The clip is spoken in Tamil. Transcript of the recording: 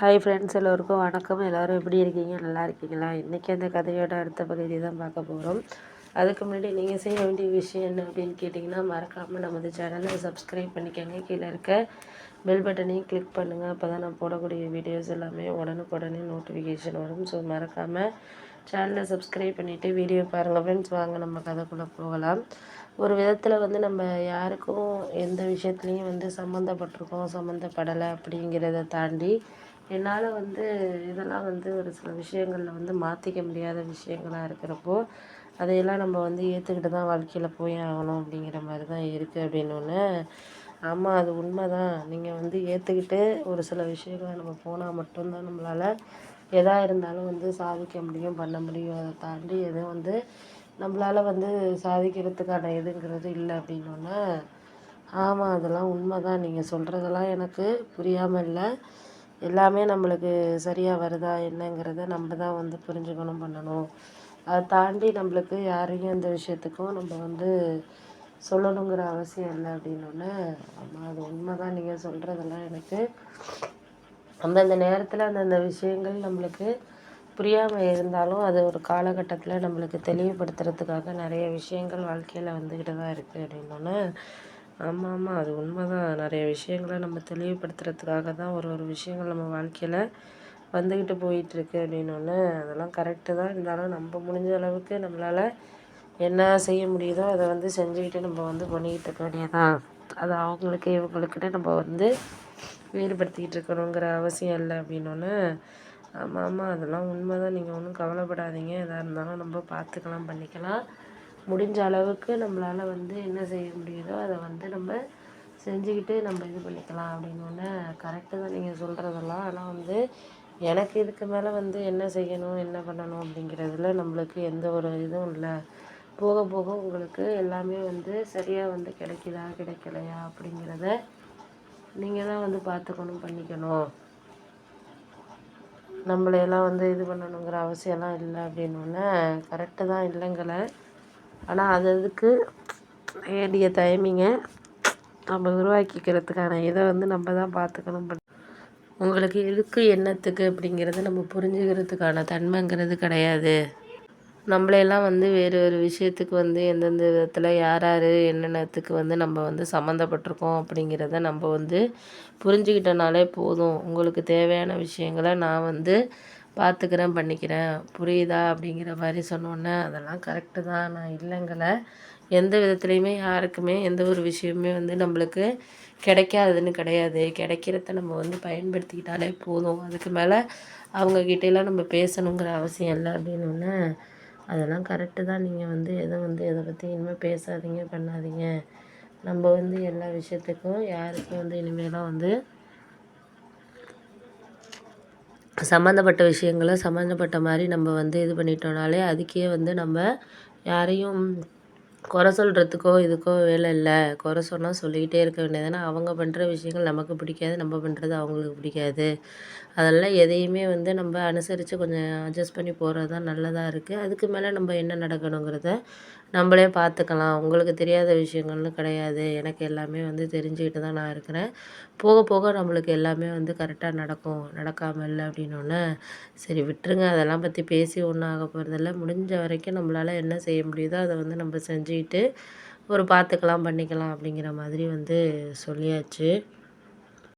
ஹாய் ஃப்ரெண்ட்ஸ் எல்லோருக்கும் வணக்கம். எல்லோரும் எப்படி இருக்கீங்க? நல்லா இருக்கீங்களா? இன்றைக்கி அந்த கதையோட அடுத்த பகுதி தான் பார்க்க போகிறோம் அதுக்கு முன்னாடி நீங்கள் செய்ய வேண்டிய விஷயம் என்ன அப்படின்னு கேட்டிங்கன்னா மறக்காமல் நமது சேனலை சப்ஸ்கிரைப் பண்ணிக்கோங்க. கீழே இருக்க பெல் பட்டனையும் கிளிக் பண்ணுங்கள் அப்போ தான் நான் போடக்கூடிய வீடியோஸ் எல்லாமே உடனுக்குடனே நோட்டிஃபிகேஷன் வரும். ஸோ மறக்காமல் சேனலை சப்ஸ்கிரைப் பண்ணிவிட்டு வீடியோ பாருங்கள் ஃப்ரெண்ட்ஸ் வாங்க நம்ம கதைக்குள்ளே போகலாம். ஒரு விதத்தில் வந்து நம்ம யாருக்கும் எந்த விஷயத்துலையும் வந்து சம்மந்தப்பட்டிருக்கோம் சம்மந்தப்படலை அப்படிங்கிறத தாண்டி என்னால் வந்து இதெல்லாம் வந்து ஒரு சில விஷயங்களில் வந்து மாற்றிக்க முடியாத விஷயங்களாக இருக்கிறப்போ அதையெல்லாம் நம்ம வந்து ஏற்றுக்கிட்டு தான் வாழ்க்கையில் போய் ஆகணும் அப்படிங்கிற மாதிரி தான் இருக்குது அப்படின்னோடனே ஆமாம் அது உண்மை தான் நீங்கள் வந்து ஏற்றுக்கிட்டு ஒரு சில விஷயங்களை நம்ம போனால் மட்டும்தான் நம்மளால் எதாக இருந்தாலும் வந்து சாதிக்க முடியும் பண்ண முடியும். அதை தாண்டி எதுவும் வந்து நம்மளால் வந்து சாதிக்கிறதுக்கான எதுங்கிறது இல்லை அப்படின்னோடனே ஆமாம் அதெல்லாம் உண்மை தான் நீங்கள் சொல்கிறதெல்லாம் எனக்கு புரியாமல் இல்லை. எல்லாமே நம்மளுக்கு சரியாக வருதா என்னங்கிறத நம்ம தான் வந்து புரிஞ்சுக்கணும் பண்ணணும். அதை தாண்டி நம்மளுக்கு யாரையும் எந்த விஷயத்துக்கும் நம்ம வந்து சொல்லணுங்கிற அவசியம் இல்லை அப்படின்னோடனே ஆமாம் அது உண்மை தான் நீங்கள் சொல்கிறதெல்லாம் எனக்கு அந்தந்த நேரத்தில் அந்தந்த விஷயங்கள் நம்மளுக்கு புரியாமல் இருந்தாலும் அது ஒரு காலகட்டத்தில் நம்மளுக்கு தெளிவுபடுத்துறதுக்காக நிறைய விஷயங்கள் வாழ்க்கையில் வந்துக்கிட்டு தான் இருக்குது அப்படின்னோடனே ஆமாம் ஆமாம் அது உண்மை தான் நிறைய விஷயங்களை நம்ம தெளிவுபடுத்துறதுக்காக தான் ஒரு ஒரு விஷயங்கள் நம்ம வாழ்க்கையில் வந்துக்கிட்டு போயிட்டுருக்கு அப்படின்னோடனே அதெல்லாம் கரெக்டு தான். இருந்தாலும் நம்ம முடிஞ்ச அளவுக்கு நம்மளால் என்ன செய்ய முடியுதோ அதை வந்து செஞ்சுக்கிட்டு நம்ம வந்து பண்ணிக்கிட்டு இருக்க வேண்டியதான் அது அவங்களுக்கு இவங்களுக்குன்னு நம்ம வந்து ஈடுபடுத்திக்கிட்டு இருக்கணுங்கிற அவசியம் இல்லை அப்படின்னோடனே ஆமாம் ஆமாம் அதெல்லாம் உண்மை தான் நீங்கள் ஒன்றும் கவலைப்படாதீங்க. எதாக இருந்தாலும் நம்ம பார்த்துக்கலாம் பண்ணிக்கலாம். முடிஞ்ச அளவுக்கு நம்மளால் வந்து என்ன செய்ய முடியுதோ அதை வந்து நம்ம செஞ்சுக்கிட்டு நம்ம இது பண்ணிக்கலாம் அப்படின்னு கரெக்டு தான் நீங்கள் சொல்கிறதெல்லாம் ஆனால் வந்து எனக்கு இதுக்கு மேலே வந்து என்ன செய்யணும் என்ன பண்ணணும் அப்படிங்கிறதுல நம்மளுக்கு எந்த ஒரு இதுவும் இல்லை. போக போக உங்களுக்கு எல்லாமே வந்து சரியாக வந்து கிடைக்குதா கிடைக்கலையா அப்படிங்கிறத நீங்கள் தான் வந்து பார்த்துக்கணும் பண்ணிக்கணும். நம்மளையெல்லாம் வந்து இது பண்ணணுங்கிற அவசியம்லாம் இல்லை அப்படின்னோடனே கரெக்டு தான் இல்லைங்களே ஆனால் அது அதுக்கு வேண்டிய டைமிங்கை நம்ம உருவாக்கிக்கிறதுக்கான இதை வந்து நம்ம தான் பார்த்துக்கணும். உங்களுக்கு எதுக்கு என்னத்துக்கு அப்படிங்கிறத நம்ம புரிஞ்சுக்கிறதுக்கான தன்மைங்கிறது கிடையாது. நம்மளையெல்லாம் வந்து வேறு ஒரு விஷயத்துக்கு வந்து எந்தெந்த விதத்தில் யார் யார் என்னென்னத்துக்கு வந்து நம்ம வந்து சம்மந்தப்பட்டிருக்கோம் அப்படிங்கிறத நம்ம வந்து புரிஞ்சுக்கிட்டனாலே போதும். உங்களுக்கு தேவையான விஷயங்களை நான் வந்து பார்த்துக்கிறேன் பண்ணிக்கிறேன். புரியுதா? அப்படிங்கிற மாதிரி சொன்னோன்னே அதெல்லாம் கரெக்டு தான். நான் இல்லைங்கலை. எந்த விதத்துலேயுமே யாருக்குமே எந்த ஒரு விஷயமே வந்து நம்மளுக்கு கிடைக்காதுன்னு கிடையாது. கிடைக்கிறத நம்ம வந்து பயன்படுத்திக்கிட்டாலே போதும். அதுக்கு மேலே அவங்கக்கிட்டலாம் நம்ம பேசணுங்கிற அவசியம் இல்லை அப்படின்னு அதெல்லாம் கரெக்டு தான். நீங்கள் வந்து எதை வந்து எதை பற்றி இனிமேல் பேசாதீங்க பண்ணாதீங்க. நம்ம வந்து எல்லா விஷயத்துக்கும் யாருக்கும் வந்து இனிமேலாம் வந்து சம்மந்தப்பட்ட விஷயங்கள சம்மந்தப்பட்ட மாதிரி நம்ம வந்து இது பண்ணிட்டோம்னாலே அதுக்கே வந்து நம்ம யாரையும் குறை சொல்கிறதுக்கோ இதுக்கோ வேலை இல்லை. குறை சொன்னால் சொல்லிக்கிட்டே இருக்க வேண்டியது ஏன்னா அவங்க பண்ணுற விஷயங்கள் நமக்கு பிடிக்காது நம்ம பண்ணுறது அவங்களுக்கு பிடிக்காது. அதெல்லாம் எதையுமே வந்து நம்ம அனுசரித்து கொஞ்சம் அட்ஜஸ்ட் பண்ணி போகிறது தான் நல்லதாக இருக்குது அதுக்கு மேலே நம்ம என்ன நடக்கணுங்கிறத நம்மளே பார்த்துக்கலாம் உங்களுக்கு தெரியாத விஷயங்கள்னு கிடையாது. எனக்கு எல்லாமே வந்து தெரிஞ்சுக்கிட்டு தான் நான் இருக்கிறேன். போக போக நம்மளுக்கு எல்லாமே வந்து கரெக்டாக நடக்கும். நடக்காமல் இல்லை அப்படின்னோடனே சரி விட்டுருங்க. அதெல்லாம் பற்றி பேசி ஒன்றும் ஆக போகிறதில்ல முடிஞ்ச வரைக்கும் நம்மளால் என்ன செய்ய முடியுதோ அதை வந்து நம்ம செஞ்சு செஞ்சுக்கிட்டு ஒரு பார்த்துக்கலாம் பண்ணிக்கலாம் அப்படிங்கிற மாதிரி வந்து சொல்லியாச்சு.